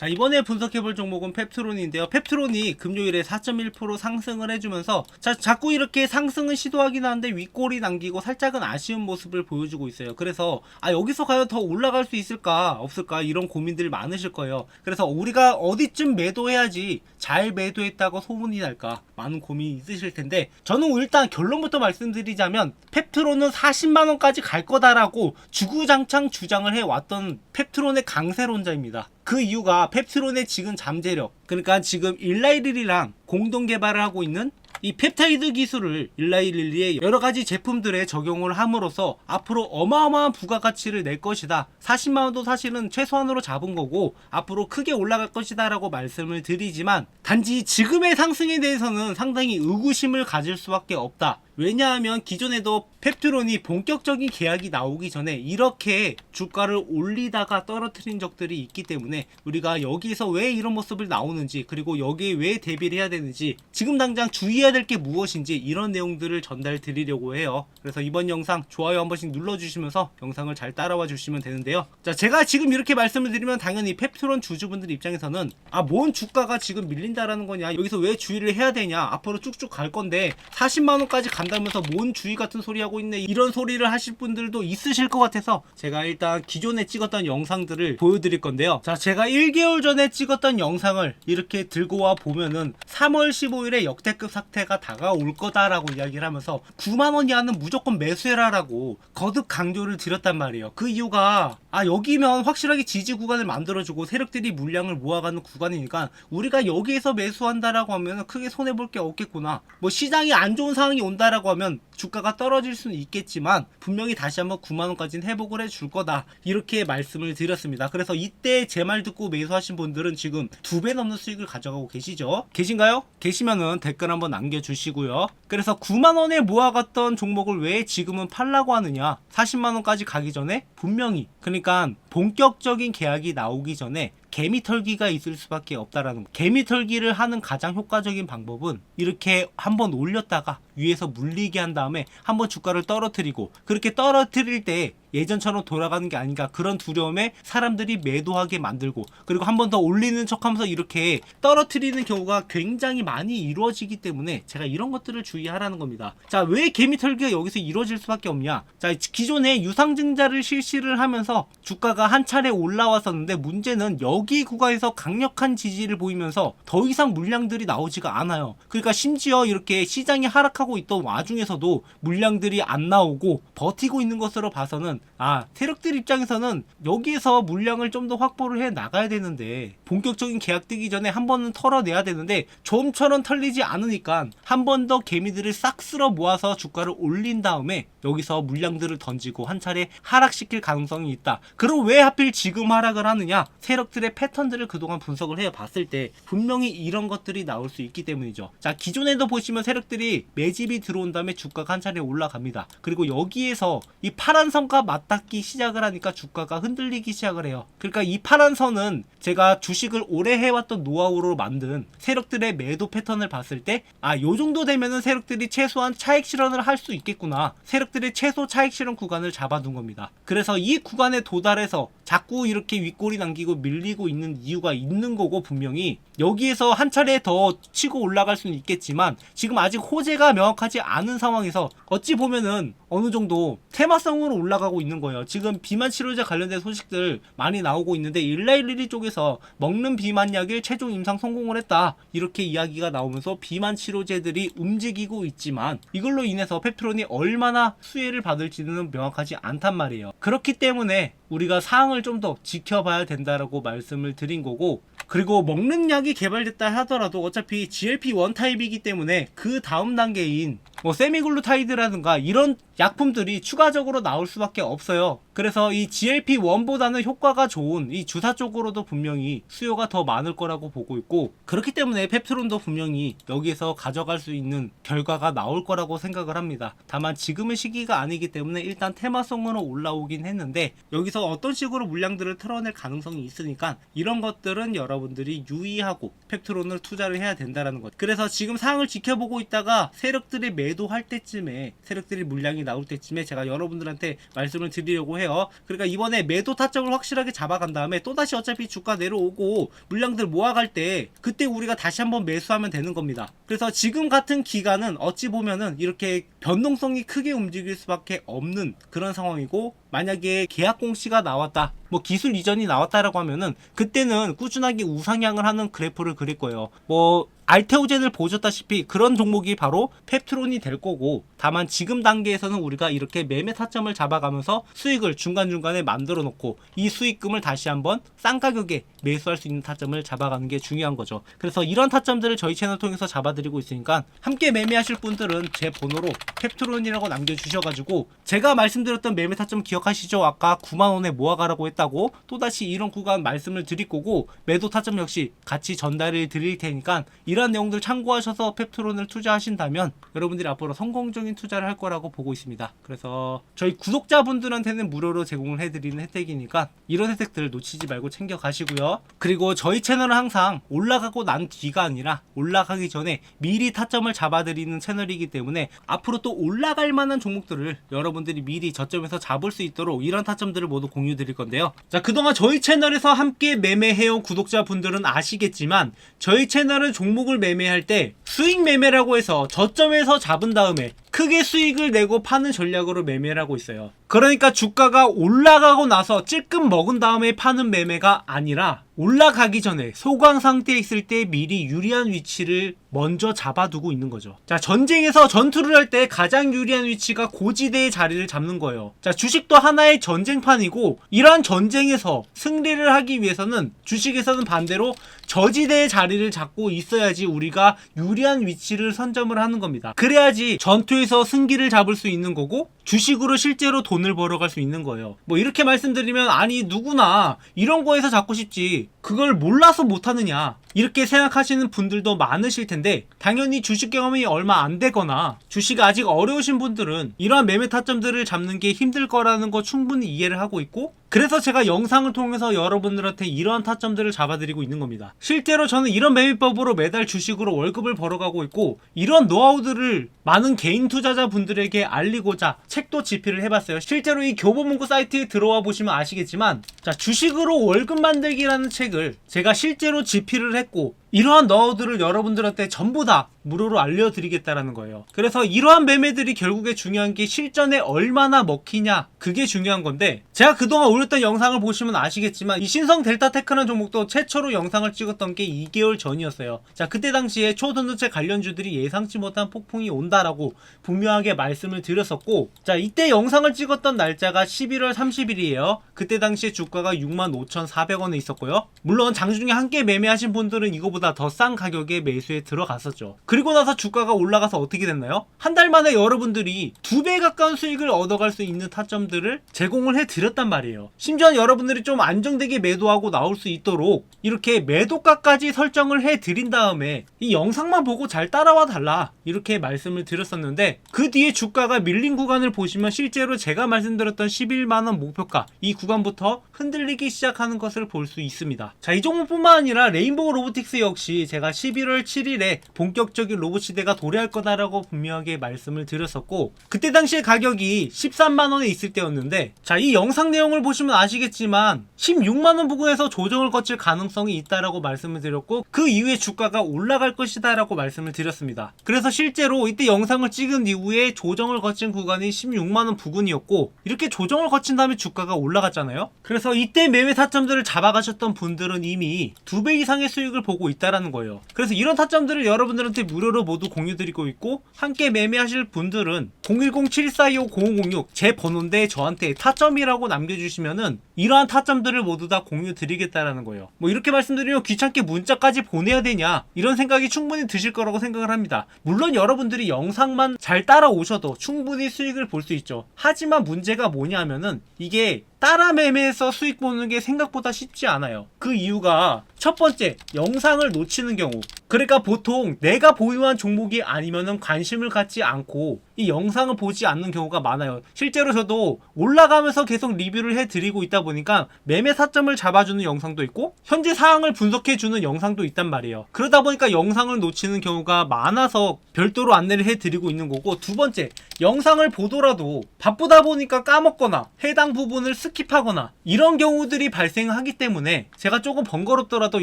자 이번에 분석해 볼 종목은 펩트론인데요. 펩트론이 금요일에 4.1% 상승을 해주면서 자 자꾸 이렇게 상승을 시도하긴 하는데 윗골이 남기고 살짝은 아쉬운 모습을 보여주고 있어요. 그래서 아 여기서 과연 더 올라갈 수 있을까 없을까 이런 고민들 많으실 거예요. 그래서 우리가 어디쯤 매도해야지 잘 매도했다고 소문이 날까 많은 고민이 있으실 텐데 저는 일단 결론부터 말씀드리자면 펩트론은 40만 원까지 갈 거다라고 주구장창 주장을 해왔던 펩트론의 강세론자입니다. 그 이유가 펩트론의 지금 잠재력 그러니까 지금 일라이릴이랑 공동 개발을 하고 있는 이 펩타이드 기술을 일라이릴리의 여러 가지 제품들에 적용을 함으로써 앞으로 어마어마한 부가가치를 낼 것이다. 40만 원도 사실은 최소한으로 잡은 거고 앞으로 크게 올라갈 것이다 라고 말씀을 드리지만 단지 지금의 상승에 대해서는 상당히 의구심을 가질 수밖에 없다. 왜냐하면 기존에도 펩트론이 본격적인 계약이 나오기 전에 이렇게 주가를 올리다가 떨어뜨린 적들이 있기 때문에 우리가 여기서 왜 이런 모습을 나오는지 그리고 여기에 왜 대비를 해야 되는지 지금 당장 주의해야 될 게 무엇인지 이런 내용들을 전달 드리려고 해요. 그래서 이번 영상 좋아요 한 번씩 눌러주시면서 영상을 잘 따라와 주시면 되는데요. 자, 제가 지금 이렇게 말씀을 드리면 당연히 펩트론 주주분들 입장에서는 아, 뭔 주가가 지금 밀린다라는 거냐? 여기서 왜 주의를 해야 되냐? 앞으로 쭉쭉 갈 건데 40만 원까지 간 다면서 뭔 주의 같은 소리 하고 있네. 이런 소리를 하실 분들도 있으실 것 같아서 제가 일단 기존에 찍었던 영상들을 보여드릴 건데요. 자, 제가 1개월 전에 찍었던 영상을 이렇게 들고 와 보면은 3월 15일에 역대급 사태가 다가올 거다라고 이야기를 하면서 9만 원 이하는 무조건 매수해라라고 거듭 강조를 드렸단 말이에요. 그 이유가 아 여기면 확실하게 지지 구간을 만들어주고 세력들이 물량을 모아가는 구간이니까 우리가 여기에서 매수한다라고 하면 크게 손해 볼 게 없겠구나. 뭐 시장이 안 좋은 상황이 온다 라고 하면 주가가 떨어질 수는 있겠지만 분명히 다시 한번 9만 원까지는 회복을 해줄 거다 이렇게 말씀을 드렸습니다. 그래서 이때 제 말 듣고 매수하신 분들은 지금 두 배 넘는 수익을 가져가고 계시죠? 계신가요? 계시면은 댓글 한번 남겨주시고요. 그래서 9만 원에 모아갔던 종목을 왜 지금은 팔라고 하느냐? 40만 원까지 가기 전에 분명히 그러니까 본격적인 계약이 나오기 전에 개미 털기가 있을 수밖에 없다라는 거. 개미 털기를 하는 가장 효과적인 방법은 이렇게 한번 올렸다가 위에서 물리게 한 다음에 한번 주가를 떨어뜨리고 그렇게 떨어뜨릴 때 예전처럼 돌아가는 게 아닌가 그런 두려움에 사람들이 매도하게 만들고 그리고 한 번 더 올리는 척하면서 이렇게 떨어뜨리는 경우가 굉장히 많이 이루어지기 때문에 제가 이런 것들을 주의하라는 겁니다. 자, 왜 개미 털기가 여기서 이루어질 수밖에 없냐? 자, 기존에 유상증자를 실시를 하면서 주가가 한 차례 올라왔었는데 문제는 여기 구간에서 강력한 지지를 보이면서 더 이상 물량들이 나오지가 않아요. 그러니까 심지어 이렇게 시장이 하락하고 있던 와중에서도 물량들이 안 나오고 버티고 있는 것으로 봐서는 아 세력들 입장에서는 여기에서 물량을 좀 더 확보를 해 나가야 되는데 본격적인 계약 뜨기 전에 한 번은 털어내야 되는데 좀처럼 털리지 않으니까 한 번 더 개미들을 싹 쓸어 모아서 주가를 올린 다음에 여기서 물량들을 던지고 한 차례 하락시킬 가능성이 있다. 그럼 왜 하필 지금 하락을 하느냐? 세력들의 패턴들을 그동안 분석을 해 봤을 때 분명히 이런 것들이 나올 수 있기 때문이죠. 자 기존에도 보시면 세력들이 매집이 들어온 다음에 주가가 한 차례 올라갑니다. 그리고 여기에서 이 파란 선과 맞닿기 시작을 하니까 주가가 흔들리기 시작을 해요. 그러니까 이 파란 선은 제가 주식을 오래 해왔던 노하우로 만든 세력들의 매도 패턴을 봤을 때, 아, 요 정도 되면은 세력들이 최소한 차익 실현을 할 수 있겠구나. 세력들의 최소 차익 실현 구간을 잡아둔 겁니다. 그래서 이 구간에 도달해서 자꾸 이렇게 윗골이 남기고 밀리고 있는 이유가 있는 거고, 분명히. 여기에서 한 차례 더 치고 올라갈 수는 있겠지만, 지금 아직 호재가 명확하지 않은 상황에서 어찌 보면은 어느 정도 테마성으로 올라가고 있는 거예요. 지금 비만 치료제 관련된 소식들 많이 나오고 있는데 일라일리 쪽에서 먹는 비만 약을 최종 임상 성공을 했다. 이렇게 이야기가 나오면서 비만 치료제들이 움직이고 있지만 이걸로 인해서 펩트론이 얼마나 수혜를 받을지는 명확하지 않단 말이에요. 그렇기 때문에 우리가 사항을 좀 더 지켜봐야 된다라고 말씀을 드린 거고 그리고 먹는 약이 개발됐다 하더라도 어차피 GLP-1 타입이기 때문에 그 다음 단계인 뭐 세미글루타이드라든가 이런 약품들이 추가적으로 나올 수밖에 없어요. 그래서 이 GLP-1보다는 효과가 좋은 이 주사 쪽으로도 분명히 수요가 더 많을 거라고 보고 있고 그렇기 때문에 펩트론도 분명히 여기에서 가져갈 수 있는 결과가 나올 거라고 생각을 합니다. 다만 지금의 시기가 아니기 때문에 일단 테마성으로 올라오긴 했는데 여기서 어떤 식으로 물량들을 털어낼 가능성이 있으니까 이런 것들은 여러분들이 유의하고 펩트론을 투자를 해야 된다라는 것. 그래서 지금 상황을 지켜보고 있다가 세력들의 매 매도할 때쯤에 세력들이 물량이 나올 때쯤에 제가 여러분들한테 말씀을 드리려고 해요. 그러니까 이번에 매도 타점을 확실하게 잡아간 다음에 또다시 어차피 주가 내려오고 물량들 모아갈 때 그때 우리가 다시 한번 매수하면 되는 겁니다. 그래서 지금 같은 기간은 어찌 보면은 이렇게 변동성이 크게 움직일 수밖에 없는 그런 상황이고 만약에 계약 공시가 나왔다 뭐 기술 이전이 나왔다라고 하면은 그때는 꾸준하게 우상향을 하는 그래프를 그릴 거예요 뭐 알테오젠을 보셨다시피 그런 종목이 바로 펩트론이 될 거고 다만 지금 단계에서는 우리가 이렇게 매매 타점을 잡아가면서 수익을 중간중간에 만들어 놓고 이 수익금을 다시 한번 싼 가격에 매수할 수 있는 타점을 잡아가는 게 중요한 거죠 그래서 이런 타점들을 저희 채널 통해서 잡아드리고 있으니까 함께 매매하실 분들은 제 번호로 펩트론이라고 남겨주셔가지고 제가 말씀드렸던 매매 타점 기억하시죠? 아까 9만원에 모아가라고 했다고 또다시 이런 구간 말씀을 드릴 거고 매도 타점 역시 같이 전달을 드릴 테니까 이런 내용들 참고하셔서 펩트론을 투자하신다면 여러분들이 앞으로 성공적인 투자를 할 거라고 보고 있습니다. 그래서 저희 구독자분들한테는 무료로 제공을 해드리는 혜택이니까 이런 혜택들 놓치지 말고 챙겨 가시고요. 그리고 저희 채널은 항상 올라가고 난 뒤가 아니라 올라가기 전에 미리 타점을 잡아드리는 채널이기 때문에 앞으로 또 올라갈 만한 종목들을 여러분들이 미리 저점에서 잡을 수 있도록 이런 타점들을 모두 공유 드릴 건데요. 자, 그동안 저희 채널에서 함께 매매해온 구독자분들은 아시겠지만 저희 채널은 종목을 매매할 때 수익 매매라고 해서 저점에서 잡은 다음에 크게 수익을 내고 파는 전략으로 매매를 하고 있어요. 그러니까 주가가 올라가고 나서 찔끔 먹은 다음에 파는 매매가 아니라 올라가기 전에 소강 상태에 있을 때 미리 유리한 위치를 먼저 잡아두고 있는 거죠. 자, 전쟁에서 전투를 할 때 가장 유리한 위치가 고지대의 자리를 잡는 거예요. 자, 주식도 하나의 전쟁판이고 이러한 전쟁에서 승리를 하기 위해서는 주식에서는 반대로 저지대의 자리를 잡고 있어야지 우리가 유리한 위치를 선점을 하는 겁니다. 그래야지 전투에서 승기를 잡을 수 있는 거고 주식으로 실제로 돈을 벌어갈 수 있는 거예요. 뭐 이렇게 말씀드리면 아니 누구나 이런 거에서 잡고 싶지 그걸 몰라서 못하느냐 이렇게 생각하시는 분들도 많으실 텐데 당연히 주식 경험이 얼마 안 되거나 주식 아직 어려우신 분들은 이러한 매매 타점들을 잡는 게 힘들 거라는 거 충분히 이해를 하고 있고 그래서 제가 영상을 통해서 여러분들한테 이러한 타점들을 잡아드리고 있는 겁니다. 실제로 저는 이런 매매법으로 매달 주식으로 월급을 벌어가고 있고 이런 노하우들을 많은 개인 투자자분들에게 알리고자 책도 집필을 해봤어요. 실제로 이 교보문고 사이트에 들어와 보시면 아시겠지만 자 주식으로 월급 만들기라는 책을 제가 실제로 집필을 했고 이러한 노하우들을 여러분들한테 전부 다 무료로 알려드리겠다라는 거예요. 그래서 이러한 매매들이 결국에 중요한 게 실전에 얼마나 먹히냐 그게 중요한 건데 제가 그동안 올렸던 영상을 보시면 아시겠지만 이 신성 델타 테크라는 종목도 최초로 영상을 찍었던 게 2개월 전이었어요. 자 그때 당시에 초전도체 관련주들이 예상치 못한 폭풍이 온다라고 분명하게 말씀을 드렸었고 자 이때 영상을 찍었던 날짜가 11월 30일이에요. 그때 당시에 주가가 65,400원에 있었고요. 물론 장중에 함께 매매하신 분들은 이거보다 더 싼 가격에 매수에 들어갔었죠. 그리고 나서 주가가 올라가서 어떻게 됐나요? 한 달 만에 여러분들이 두 배 가까운 수익을 얻어갈 수 있는 타점들을 제공을 해드렸단 말이에요. 심지어 여러분들이 좀 안정되게 매도하고 나올 수 있도록 이렇게 매도가까지 설정을 해드린 다음에 이 영상만 보고 잘 따라와 달라 이렇게 말씀을 드렸었는데 그 뒤에 주가가 밀린 구간을 보시면 실제로 제가 말씀드렸던 11만원 목표가 이 구간부터 흔들리기 시작하는 것을 볼 수 있습니다. 자, 이 종목뿐만 아니라 레인보우 로보틱스 역시 제가 11월 7일에 본격적인 로봇 시대가 도래할 거다라고 분명하게 말씀을 드렸었고 그때 당시에 가격이 13만원에 있을 때였는데 자, 이 영상 내용을 보시면 아시겠지만 16만원 부근에서 조정을 거칠 가능성이 있다라고 말씀을 드렸고 그 이후에 주가가 올라갈 것이다 라고 말씀을 드렸습니다. 그래서 실제로 이때 영상을 찍은 이후에 조정을 거친 구간이 16만원 부근이었고 이렇게 조정을 거친 다음에 주가가 올라갔잖아요. 그래서 이때 매매 타점들을 잡아가셨던 분들은 이미 두 배 이상의 수익을 보고 있다 라는 거예요. 그래서 이런 타점들을 여러분들한테 무료로 모두 공유드리고 있고 함께 매매하실 분들은 010-7425-0506 제 번호인데 저한테 타점이라고 남겨주시면은 이러한 타점들을 모두 다 공유 드리겠다라는 거예요. 뭐 이렇게 말씀드리면 귀찮게 문자까지 보내야 되냐 이런 생각이 충분히 드실 거라고 생각을 합니다. 물론 여러분들이 영상만 잘 따라오셔도 충분히 수익을 볼 수 있죠. 하지만 문제가 뭐냐면은 이게 따라 매매해서 수익 보는 게 생각보다 쉽지 않아요. 그 이유가 첫 번째 영상을 놓치는 경우 그러니까 보통 내가 보유한 종목이 아니면은 관심을 갖지 않고 이 영상을 보지 않는 경우가 많아요. 실제로 저도 올라가면서 계속 리뷰를 해드리고 있다 보니까 매매 사점을 잡아주는 영상도 있고 현재 상황을 분석해주는 영상도 있단 말이에요. 그러다 보니까 영상을 놓치는 경우가 많아서 별도로 안내를 해드리고 있는 거고 두 번째 영상을 보더라도 바쁘다 보니까 까먹거나 해당 부분을 스킵하거나 이런 경우들이 발생하기 때문에 제가 조금 번거롭더라도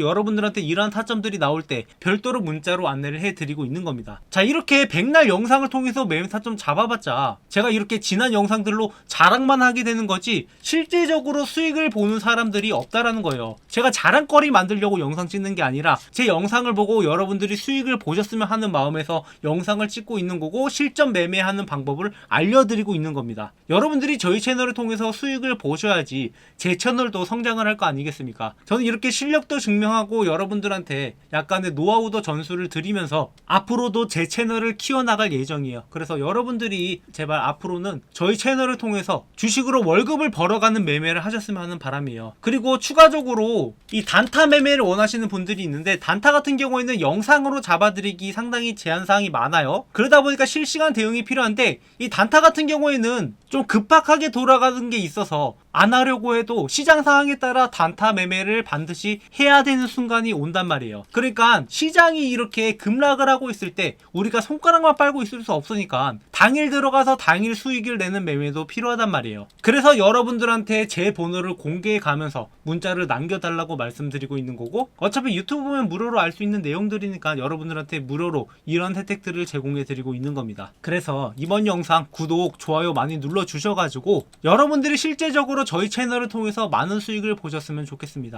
여러분들한테 이러한 타점들이 나올 때 별도로 문자로 안내를 해드리고 있는 겁니다. 자 이렇게 백날 영상을 통해서 매매 타점 잡아봤자 제가 이렇게 지난 영상들로 자랑만 하게 되는 거지 실제적으로 수익을 보는 사람들이 없다라는 거예요. 제가 자랑거리 만들려고 영상 찍는 게 아니라 제 영상을 보고 여러분들이 수익을 보셨으면 하는 마음에서 영상을 찍고 있는 거고 실전 매매하는 방법을 알려드리고 있는 겁니다. 여러분들이 저희 채널을 통해서 수익을 보 셔야지 제 채널도 성장을 할 거 아니겠습니까? 저는 이렇게 실력도 증명하고 여러분들한테 약간의 노하우도 전수를 드리면서 앞으로도 제 채널을 키워나갈 예정이에요. 그래서 여러분들이 제발 앞으로는 저희 채널을 통해서 주식으로 월급을 벌어가는 매매를 하셨으면 하는 바람이에요. 그리고 추가적으로 이 단타 매매를 원하시는 분들이 있는데 단타 같은 경우에는 영상으로 잡아드리기 상당히 제한사항이 많아요. 그러다 보니까 실시간 대응이 필요한데 이 단타 같은 경우에는 좀 급박하게 돌아가는 게 있어서 안 하려고 해도 시장 상황에 따라 단타 매매를 반드시 해야 되는 순간이 온단 말이에요. 그러니까 시장이 이렇게 급락을 하고 있을 때 우리가 손가락만 빨고 있을 수 없으니까 당일 들어가서 당일 수익을 내는 매매도 필요하단 말이에요. 그래서 여러분들한테 제 번호를 공개해 가면서 문자를 남겨달라고 말씀드리고 있는 거고 어차피 유튜브 보면 무료로 알 수 있는 내용들이니까 여러분들한테 무료로 이런 혜택들을 제공해 드리고 있는 겁니다. 그래서 이번 영상 구독, 좋아요 많이 눌러 주셔가지고 여러분들이 실제적으 로 저희 채널을 통해서 많은 수익을 보셨으면 좋겠습니다.